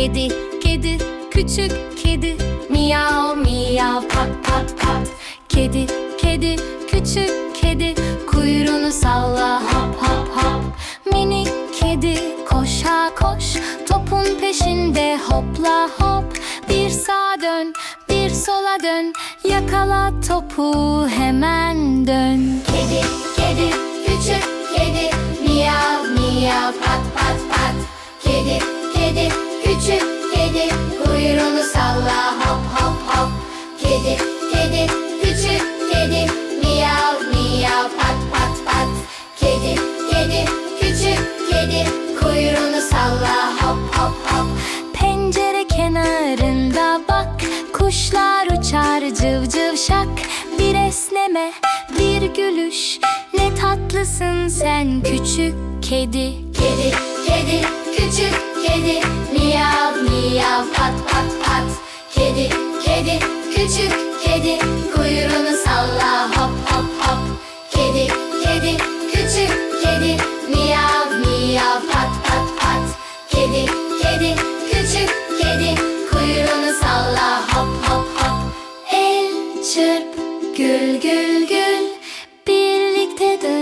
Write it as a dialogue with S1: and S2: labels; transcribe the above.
S1: Kedi, kedi, küçük kedi. Miyav miyav pat pat pat. Kedi, kedi, küçük kedi. Kuyruğunu salla hop hop hop. Minik kedi koşa koş. Topun peşinde hopla hop. Bir sağa dön, bir sola dön. Yakala topu hemen salla hop hop hop. Pencere kenarında bak. Kuşlar uçar cıv cıv şak. Bir esneme, bir gülüş. Ne tatlısın sen küçük kedi. Kedi, kedi, küçük kedi. Miyav miyav pat pat pat. Kedi, kedi, küçük küçük kedi Kuyruğunu salla hop hop hop. El çırp, gül gül gül. Birlikte dön.